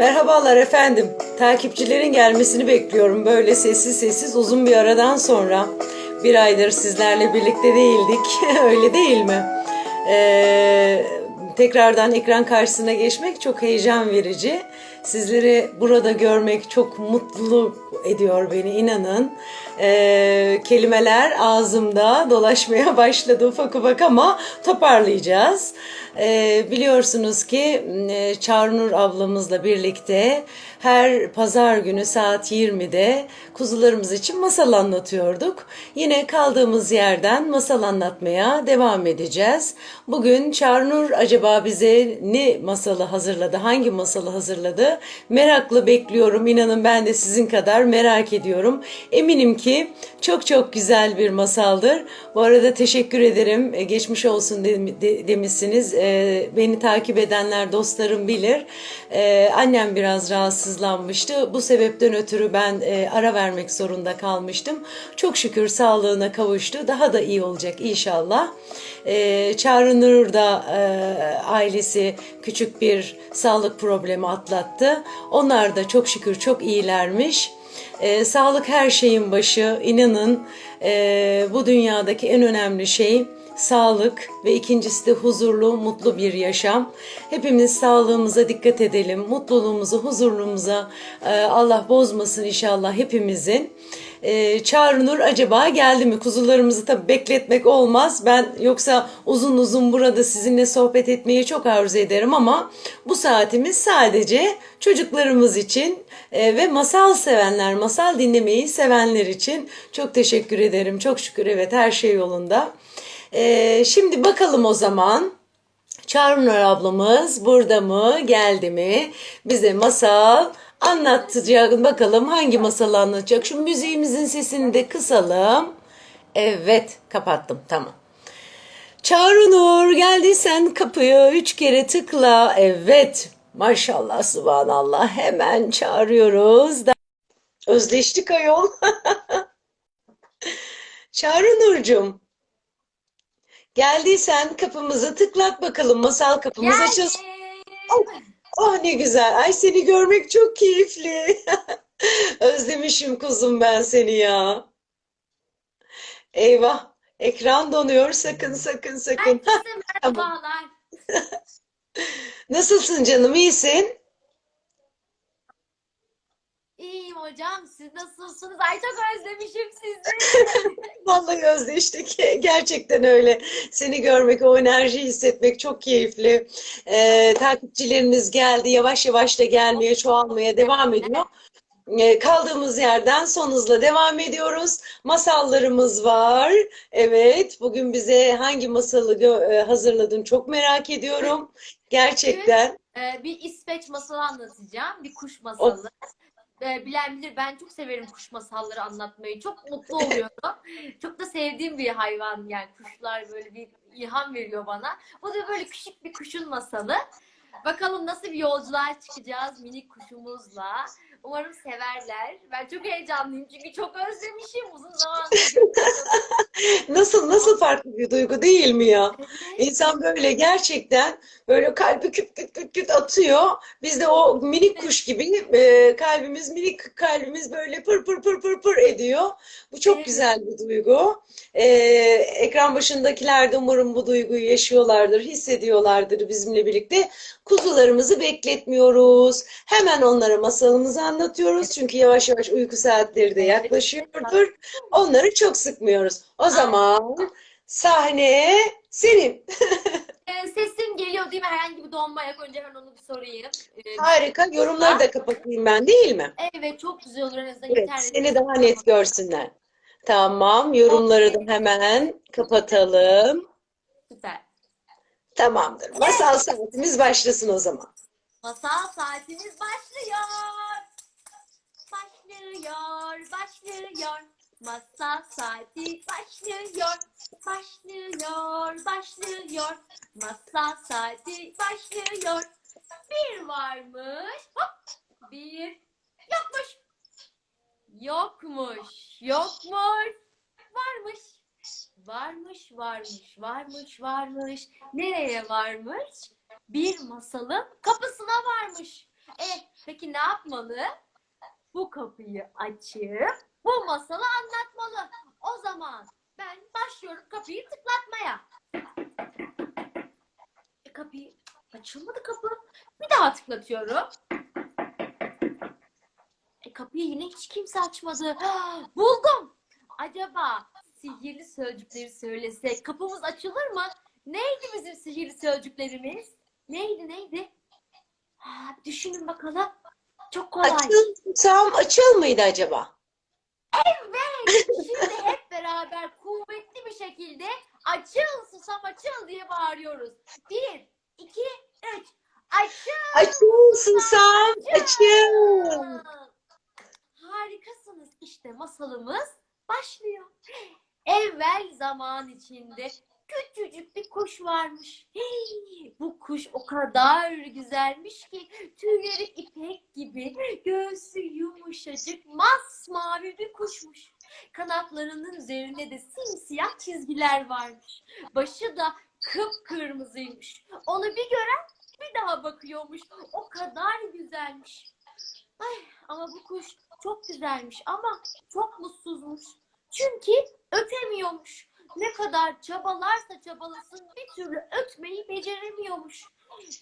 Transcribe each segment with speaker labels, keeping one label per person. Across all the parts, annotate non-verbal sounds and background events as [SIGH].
Speaker 1: Merhabalar efendim. Takipçilerin gelmesini bekliyorum böyle sessiz sessiz uzun bir aradan sonra. Bir aydır sizlerle birlikte değildik. [LAUGHS] Öyle değil mi? Ee, tekrardan ekran karşısına geçmek çok heyecan verici. Sizleri burada görmek çok mutlu ediyor beni inanın. Ee, kelimeler ağzımda dolaşmaya [LAUGHS] başladı ufak ufak ama toparlayacağız. Ee, biliyorsunuz ki e, Çağrınur ablamızla birlikte her pazar günü saat 20'de kuzularımız için masal anlatıyorduk. Yine kaldığımız yerden masal anlatmaya devam edeceğiz. Bugün Çağrınur acaba bize ne masalı hazırladı, hangi masalı hazırladı? Merakla bekliyorum. İnanın ben de sizin kadar merak ediyorum. Eminim ki çok çok güzel bir masaldır. Bu arada teşekkür ederim. E, Geçmiş olsun de- de- demişsiniz. E, Beni takip edenler, dostlarım bilir. E, Annem biraz rahatsızlanmıştı. Bu sebepten ötürü ben e, ara vermek zorunda kalmıştım. Çok şükür sağlığına kavuştu. Daha da iyi olacak inşallah. E, Çağrı Nur da e, ailesi küçük bir sağlık problemi atlattı. Onlar da çok şükür çok iyilermiş. Ee, sağlık her şeyin başı. İnanın e, bu dünyadaki en önemli şey sağlık ve ikincisi de huzurlu, mutlu bir yaşam. Hepimiz sağlığımıza dikkat edelim. Mutluluğumuzu, huzurluğumuza e, Allah bozmasın inşallah hepimizin. E, Çağrı Nur acaba geldi mi? Kuzularımızı tabii bekletmek olmaz. Ben yoksa uzun uzun burada sizinle sohbet etmeyi çok arzu ederim ama bu saatimiz sadece çocuklarımız için e, ve masal sevenler, masal dinlemeyi sevenler için çok teşekkür ederim. Çok şükür evet her şey yolunda. E, şimdi bakalım o zaman. Çağrınur ablamız burada mı, geldi mi? Bize masal anlatacak. Bakalım hangi masalı anlatacak? Şu müziğimizin sesini de kısalım. Evet, kapattım. Tamam. Çağrınur geldiysen kapıyı üç kere tıkla. Evet. Maşallah subhanallah hemen çağırıyoruz. Da- Özleştik ayol. [LAUGHS] Çağrınur'cum geldiysen kapımızı tıklat bakalım masal kapımız açılsın. Oh, oh ne güzel. Ay seni görmek çok keyifli. [LAUGHS] Özlemişim kuzum ben seni ya. Eyvah. Ekran donuyor. Sakın sakın sakın.
Speaker 2: Herkese [LAUGHS] merhabalar. [LAUGHS]
Speaker 1: Nasılsın canım? İyisin?
Speaker 2: İyiyim hocam. Siz nasılsınız? Ay çok özlemişim sizi. [LAUGHS]
Speaker 1: Vallahi özleştik. Gerçekten öyle. Seni görmek, o enerjiyi hissetmek çok keyifli. Ee, takipçilerimiz geldi. Yavaş yavaş da gelmeye, çoğalmaya devam ediyor. Ee, kaldığımız yerden son hızla devam ediyoruz. Masallarımız var. Evet, bugün bize hangi masalı e, hazırladın çok merak ediyorum. Gerçekten.
Speaker 2: Ee, bir İsveç masalı anlatacağım. Bir kuş masalı. Ee, bilen bilir ben çok severim kuş masalları anlatmayı. Çok mutlu oluyorum. [LAUGHS] çok da sevdiğim bir hayvan yani kuşlar böyle bir ilham veriyor bana. Bu da böyle küçük bir kuşun masalı. Bakalım nasıl bir yolculuğa çıkacağız minik kuşumuzla. Umarım severler. Ben çok heyecanlıyım çünkü çok özlemişim uzun zamandır. [LAUGHS]
Speaker 1: Nasıl nasıl farklı bir duygu değil mi ya? İnsan böyle gerçekten böyle kalbi küt küt küt küt atıyor. Biz de o minik kuş gibi e, kalbimiz minik kalbimiz böyle pır pır pır pır pır ediyor. Bu çok
Speaker 2: Evet.
Speaker 1: güzel bir duygu. E, ekran başındakiler de umarım bu duyguyu yaşıyorlardır, hissediyorlardır bizimle birlikte. Kuzularımızı bekletmiyoruz. Hemen onlara masalımızı anlatıyoruz. Çünkü yavaş yavaş uyku saatleri de yaklaşıyordur. Onları çok sıkmıyoruz. O zaman sahne senin. [LAUGHS]
Speaker 2: Ee, sesim geliyor değil mi? Herhangi bir donma yok. Önce hemen onu bir sorayım. Ee,
Speaker 1: Harika. Yorumları da kapatayım ben değil mi?
Speaker 2: Evet çok güzel olur. En azından
Speaker 1: Evet, seni daha net görsünler. Tamam, yorumları da hemen kapatalım.
Speaker 2: Süper.
Speaker 1: Tamamdır. Masal saatimiz başlasın o zaman.
Speaker 2: Masal saatimiz başlıyor. Başlıyor, başlıyor. Masal saati başlıyor. Başlıyor, başlıyor. Masal saati başlıyor. Bir varmış. Hop. Bir yokmuş. Yokmuş. Yokmuş. Varmış. Varmış, varmış, varmış, varmış. Nereye varmış? Bir masalın kapısına varmış. E Peki ne yapmalı? Bu kapıyı açıp bu masalı anlatmalı. O zaman ben başlıyorum kapıyı tıklatmaya. E, kapıyı açılmadı kapı. Bir daha tıklatıyorum. E, kapıyı yine hiç kimse açmadı. [GASPS] Buldum. Acaba sihirli sözcükleri söylesek kapımız açılır mı? Neydi bizim sihirli sözcüklerimiz? Neydi neydi? Ha, düşünün bakalım. Çok kolay.
Speaker 1: Açıl, açıl mıydı acaba?
Speaker 2: Şimdi hep beraber kuvvetli bir şekilde açıl susam açıl diye bağırıyoruz. Bir, iki, üç. Açıl.
Speaker 1: Açıl susam, açıl.
Speaker 2: Harikasınız. İşte masalımız başlıyor. Evvel zaman içinde küçücük bir kuş varmış. Hey, bu kuş o kadar güzelmiş ki tüyleri ipek gibi, göğsü yumuşacık, masmavi bir kuşmuş. Kanatlarının üzerinde de simsiyah çizgiler varmış. Başı da kıpkırmızıymış. Onu bir gören bir daha bakıyormuş. O kadar güzelmiş. Ay, ama bu kuş çok güzelmiş ama çok mutsuzmuş. Çünkü ötemiyormuş. Ne kadar çabalarsa çabalasın bir türlü ötmeyi beceremiyormuş.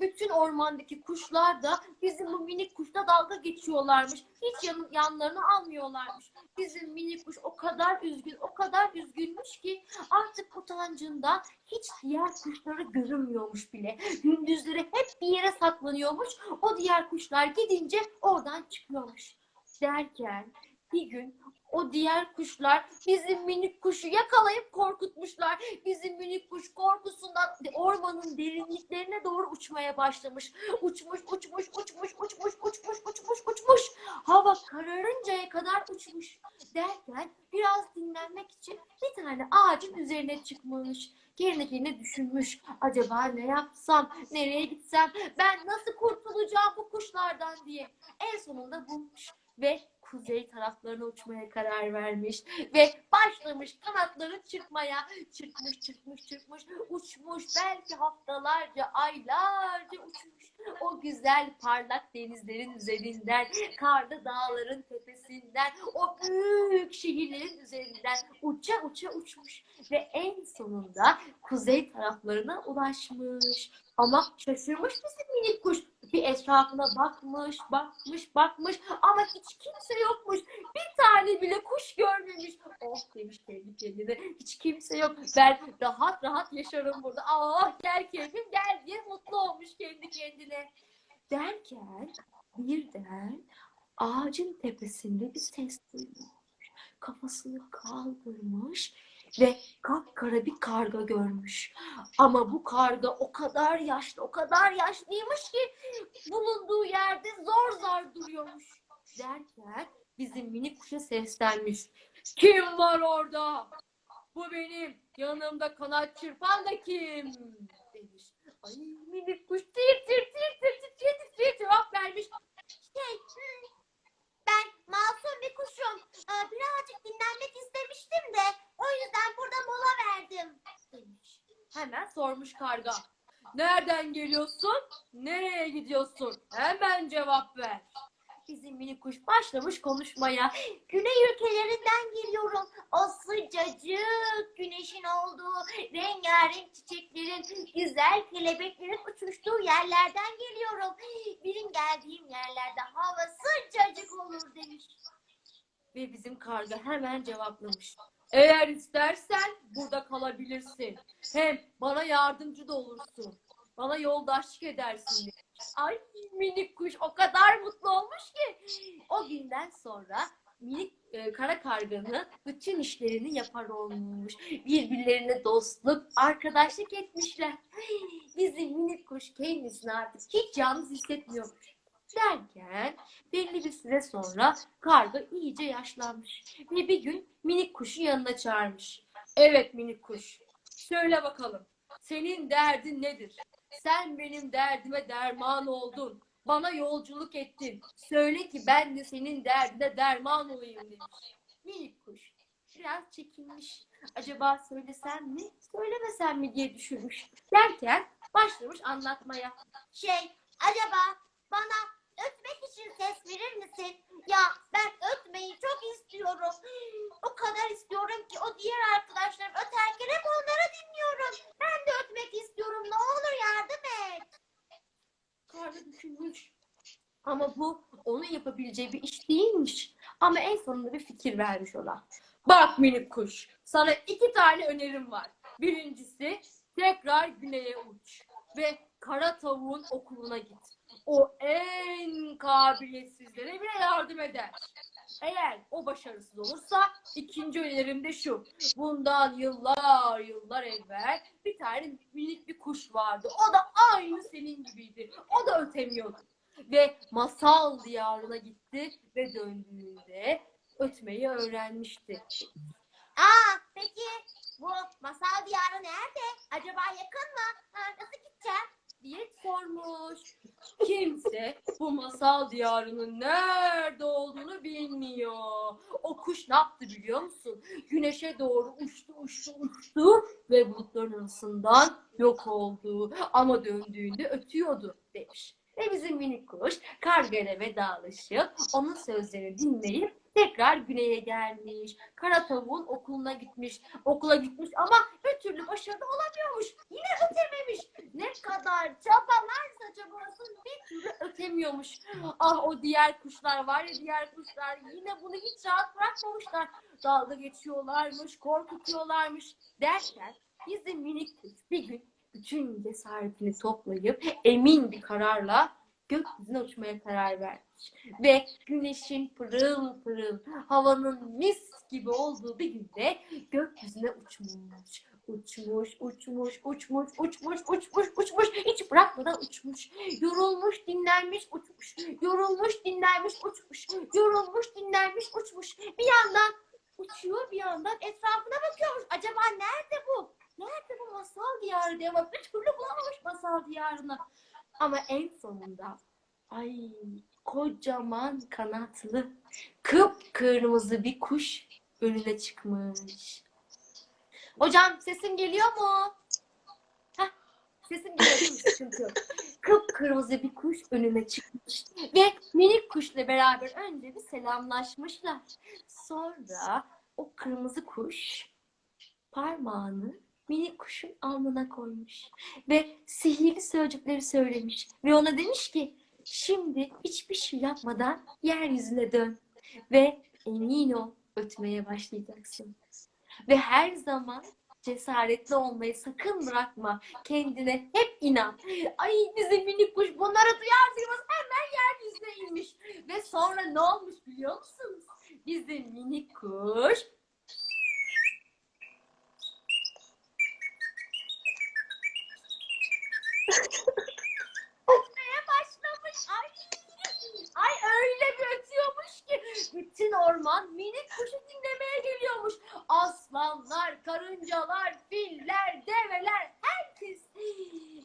Speaker 2: Bütün ormandaki kuşlar da bizim bu minik kuşla dalga geçiyorlarmış. Hiç yan, yanlarına almıyorlarmış. Bizim minik kuş o kadar üzgün, o kadar üzgünmüş ki artık utancından hiç diğer kuşları görünmüyormuş bile. Gündüzleri hep bir yere saklanıyormuş. O diğer kuşlar gidince oradan çıkıyormuş. Derken bir gün o diğer kuşlar bizim minik kuşu yakalayıp korkutmuşlar. Bizim minik kuş korkusundan ormanın derinliklerine doğru uçmaya başlamış. Uçmuş, uçmuş, uçmuş, uçmuş, uçmuş, uçmuş, uçmuş. Hava kararıncaya kadar uçmuş. Derken biraz dinlenmek için bir tane ağacın üzerine çıkmış. Kendi kendine düşünmüş. Acaba ne yapsam, nereye gitsem, ben nasıl kurtulacağım bu kuşlardan diye. En sonunda bulmuş ve kuzey taraflarına uçmaya karar vermiş ve başlamış kanatları çırpmaya. Çırpmış, çırpmış, çırpmış, uçmuş. Belki haftalarca, aylarca uçmuş. O güzel parlak denizlerin üzerinden, karlı dağların tepesinden, o büyük şehirlerin üzerinden uça uça uçmuş ve en sonunda kuzey taraflarına ulaşmış. Ama şaşırmış bizim minik kuş. Bir etrafına bakmış, bakmış, bakmış ama hiç kimse yokmuş. Bir tane bile kuş görmemiş. Oh demiş kendi kendine. Hiç kimse yok. Ben rahat rahat yaşarım burada. Ah gel keyfim gel diye mutlu olmuş kendi kendine. Derken birden ağacın tepesinde bir ses duymuş. Kafasını kaldırmış ve kapkara bir karga görmüş. Ama bu karga o kadar yaşlı, o kadar yaşlıymış ki bulunduğu yerde zor zor duruyormuş. Derken bizim minik kuşa seslenmiş. Kim var orada? Bu benim. Yanımda kanat çırpan da kim? Demiş. Ay minik kuş tir tir tir tir tir tir tir cevap vermiş.
Speaker 3: Şey, masum bir kuşum. Ee, Birazcık dinlenmek istemiştim de o yüzden burada mola verdim.
Speaker 2: demiş. Hemen sormuş karga. Nereden geliyorsun? Nereye gidiyorsun? Hemen cevap ver. Bizim minik kuş başlamış konuşmaya.
Speaker 3: Güney ülkelerinden geliyorum. O sıcacık güneşin olduğu rengarenk çiçeklerin, güzel kelebeklerin uçuştuğu yerlerden geliyorum. Benim geldiğim yerlerde hava sıcacık olur demiş.
Speaker 2: Ve bizim karga hemen cevaplamış. Eğer istersen burada kalabilirsin. Hem bana yardımcı da olursun. Bana yoldaşlık edersin. demiş. Ay minik kuş o kadar mutlu olmuş ki. O günden sonra minik e, kara karganın bütün işlerini yapar olmuş. Birbirlerine dostluk, arkadaşlık etmişler. Bizim minik kuş kendisini artık hiç yalnız hissetmiyormuş. Derken belli bir süre sonra karga iyice yaşlanmış. Ve bir gün minik kuşu yanına çağırmış. Evet minik kuş, söyle bakalım. Senin derdin nedir? Sen benim derdime derman oldun. Bana yolculuk ettin. Söyle ki ben de senin derdine derman olayım demiş. Minik kuş biraz çekinmiş. Acaba söylesem mi, söylemesem mi diye düşünmüş. Derken başlamış anlatmaya.
Speaker 3: Şey, acaba bana ötmek için ses
Speaker 2: verir misin? Ya ben ötmeyi çok istiyorum. O kadar istiyorum ki o diğer arkadaşlarım öterken hep onlara dinliyorum. Ben de ötmek istiyorum. Ne olur yardım et. Karlı düşünmüş. Ama bu onun yapabileceği bir iş değilmiş. Ama en sonunda bir fikir vermiş ona. Bak minik kuş, sana iki tane önerim var. Birincisi tekrar güneye uç ve kara tavuğun okuluna git. O en kabiliyetsizlere bile yardım eder. Eğer o başarısız olursa ikinci önerim de şu. Bundan yıllar yıllar evvel bir tane minik bir kuş vardı. O da aynı senin gibiydi. O da ötemiyordu. Ve masal diyarına gitti ve döndüğünde ötmeyi öğrenmişti.
Speaker 3: Aa peki bu masal diyarı nerede? Acaba yakın mı? Ha, nasıl gideceğim?
Speaker 2: diye sormuş. Kimse masal diyarının nerede olduğunu bilmiyor. O kuş ne yaptı biliyor musun? Güneşe doğru uçtu, uçtu, uçtu ve bulutların arasından yok oldu. Ama döndüğünde ötüyordu demiş. Ve bizim minik kuş kargayla vedalaşıp onun sözlerini dinleyip tekrar güneye gelmiş. Kara tavuğun okuluna gitmiş. Okula gitmiş ama bir türlü başarılı olamıyormuş. Yine ötememiş. Ne kadar çabalarsa çabalasın bir türlü ötemiyormuş. Ah o diğer kuşlar var ya diğer kuşlar yine bunu hiç rahat bırakmamışlar. Dalga geçiyorlarmış, korkutuyorlarmış derken bizim minik kuş bir gün bütün cesaretini toplayıp emin bir kararla gökyüzüne uçmaya karar vermiş. Ve güneşin pırıl pırıl, havanın mis gibi olduğu bir günde gökyüzüne uçmuş. Uçmuş, uçmuş, uçmuş, uçmuş, uçmuş, uçmuş, hiç bırakmadan uçmuş. Yorulmuş, dinlenmiş, uçmuş. Yorulmuş, dinlenmiş, uçmuş. Yorulmuş, dinlenmiş, uçmuş. Bir yandan uçuyor, bir yandan etrafına bakıyormuş. Acaba nerede bu? Nerede bu masal diyarı diye bak. Bir türlü bulamamış masal diyarını. Ama en sonunda ay kocaman kanatlı kıpkırmızı bir kuş önüne çıkmış. Hocam sesim geliyor mu? Heh, sesim geliyor yok. Kıpkırmızı bir kuş önüne çıkmış. Ve minik kuşla beraber önce bir selamlaşmışlar. Sonra o kırmızı kuş parmağını minik kuşun alnına koymuş. Ve sihirli sözcükleri söylemiş. Ve ona demiş ki şimdi hiçbir şey yapmadan yeryüzüne dön. Ve emin ol ötmeye başlayacaksın. Ve her zaman cesaretli olmayı sakın bırakma. Kendine hep inan. Ay bizim minik kuş bunları duyar duymaz hemen yeryüzüne inmiş. Ve sonra ne olmuş biliyor musunuz? Bizim minik kuş ötmeye başlamış. Ay, ay öyle bir ötüyormuş ki bütün orman minik kuşu dinlemeye geliyormuş. Aslanlar, karıncalar, filler, develer, herkes.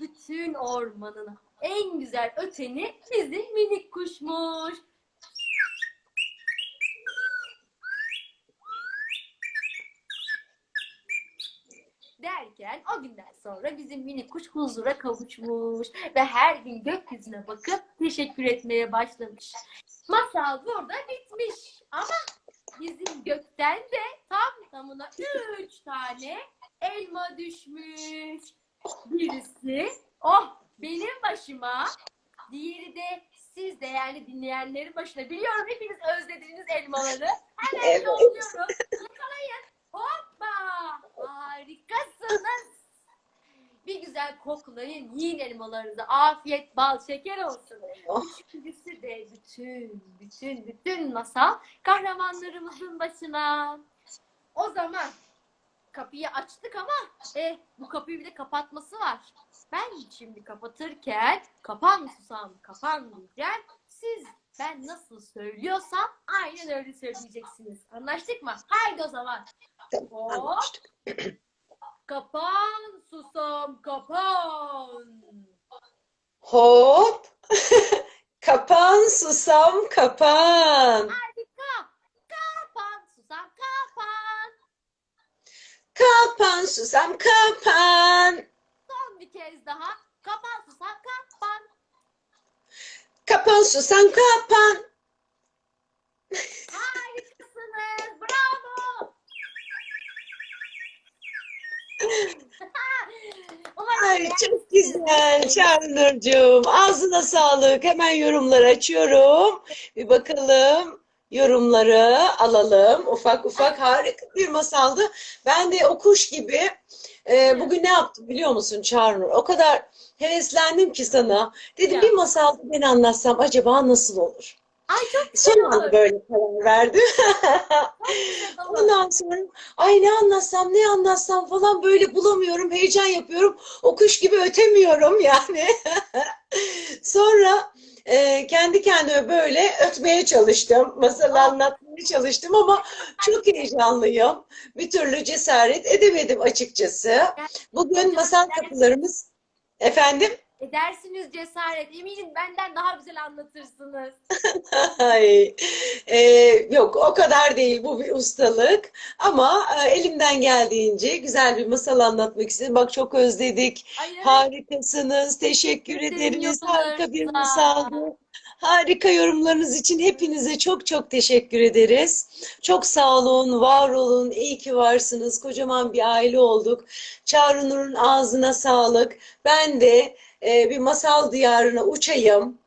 Speaker 2: Bütün ormanın en güzel öteni bizim minik kuşmuş. Derken o günden sonra bizim minik kuş huzura kavuşmuş ve her gün gökyüzüne bakıp teşekkür etmeye başlamış. Masal burada bitmiş ama bizim gökten de tam tamına üç tane elma düşmüş. Birisi oh benim başıma, diğeri de siz değerli dinleyenlerin başına. Biliyorum hepiniz özlediğiniz elmaları. Hemen
Speaker 1: Evet.
Speaker 2: yolluyorum. Yakalayın. Hoppa! Harikasınız. Bir güzel koklayın. Yiyin elmalarınızı. Afiyet, bal, şeker olsun.
Speaker 1: Oh.
Speaker 2: Üçüncüsü de bütün, bütün, bütün masal kahramanlarımızın başına. O zaman kapıyı açtık ama e, bu kapıyı bir de kapatması var. Ben şimdi kapatırken kapan susam kapan diyeceğim. Siz ben nasıl söylüyorsam aynen öyle söyleyeceksiniz. Anlaştık mı? Haydi o zaman. Hop.
Speaker 1: Anlaştık.
Speaker 2: Kapan susam kapan.
Speaker 1: Hop. [LAUGHS] kapan susam kapan.
Speaker 2: Harika. Kapan susam kapan.
Speaker 1: Kapan susam kapan.
Speaker 2: Son bir kez daha. Kapan susam kapan.
Speaker 1: Kapan susam kapan.
Speaker 2: Harikasınız. Bravo.
Speaker 3: Umarım
Speaker 1: Ay çok güzel Çağrı Ağzına sağlık. Hemen yorumları açıyorum. Bir bakalım. Yorumları alalım. Ufak ufak harika bir masaldı. Ben de o kuş gibi e, bugün ne yaptım biliyor musun Çağrı O kadar heveslendim ki sana. Dedim bir masalda ben anlatsam acaba nasıl olur?
Speaker 3: Ay çok
Speaker 1: Son anda böyle karar verdim. [LAUGHS] Ondan sonra ay ne anlatsam ne anlatsam falan böyle bulamıyorum. Heyecan yapıyorum. O kuş gibi ötemiyorum yani. [LAUGHS] Sonra e, kendi kendime böyle ötmeye çalıştım. Masal anlatmaya çalıştım ama çok heyecanlıyım. Bir türlü cesaret edemedim açıkçası. Bugün masal kapılarımız efendim
Speaker 2: Edersiniz cesaret. Eminim benden daha güzel anlatırsınız. [LAUGHS]
Speaker 1: Ay, e, yok o kadar değil bu bir ustalık ama e, elimden geldiğince güzel bir masal anlatmak istedim. Bak çok özledik.
Speaker 2: Ay, evet.
Speaker 1: Harikasınız. Teşekkür ederiz. Harika bir masaldı. Harika yorumlarınız için hepinize çok çok teşekkür ederiz. Çok sağ olun, var olun, iyi ki varsınız. Kocaman bir aile olduk. Çağrı Nur'un ağzına sağlık. Ben de e, bir masal diyarına uçayım.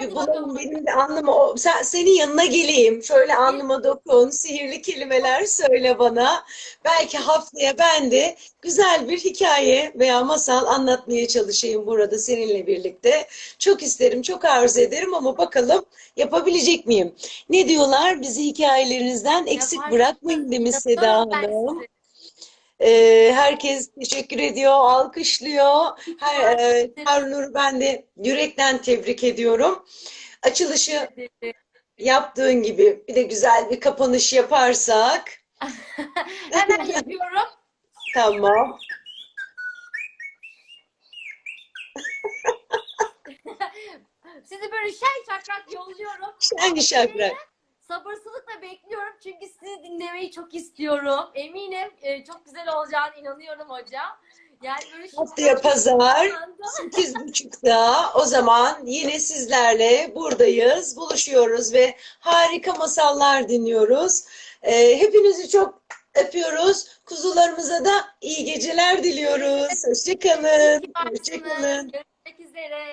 Speaker 1: Bir bulalım benim de alnıma, o- sen, senin yanına geleyim. Şöyle alnıma dokun, sihirli kelimeler söyle bana. Belki haftaya ben de güzel bir hikaye veya masal anlatmaya çalışayım burada seninle birlikte. Çok isterim, çok arzu ederim ama bakalım yapabilecek miyim? Ne diyorlar? Bizi hikayelerinizden eksik bırakmayın demiş Seda Hanım. Ee, herkes teşekkür ediyor, alkışlıyor. Her, e, Harunur'u ben de yürekten tebrik ediyorum. Açılışı yaptığın gibi bir de güzel bir kapanış yaparsak [LAUGHS]
Speaker 2: Hemen yapıyorum.
Speaker 1: tamam. [LAUGHS]
Speaker 2: Sizi böyle şen şakrak yolluyorum.
Speaker 1: Şen şakrak.
Speaker 2: Sabırsızlıkla bekliyorum çünkü sizi dinlemeyi çok istiyorum. Eminim e, çok güzel olacağına inanıyorum hocam. Yani böyle
Speaker 1: Haftaya pazar sekiz buçukta o zaman yine sizlerle buradayız, buluşuyoruz ve harika masallar dinliyoruz. Ee, hepinizi çok öpüyoruz. Kuzularımıza da iyi geceler diliyoruz. Hoşçakalın. Hoşçakalın.
Speaker 2: Görüşmek üzere.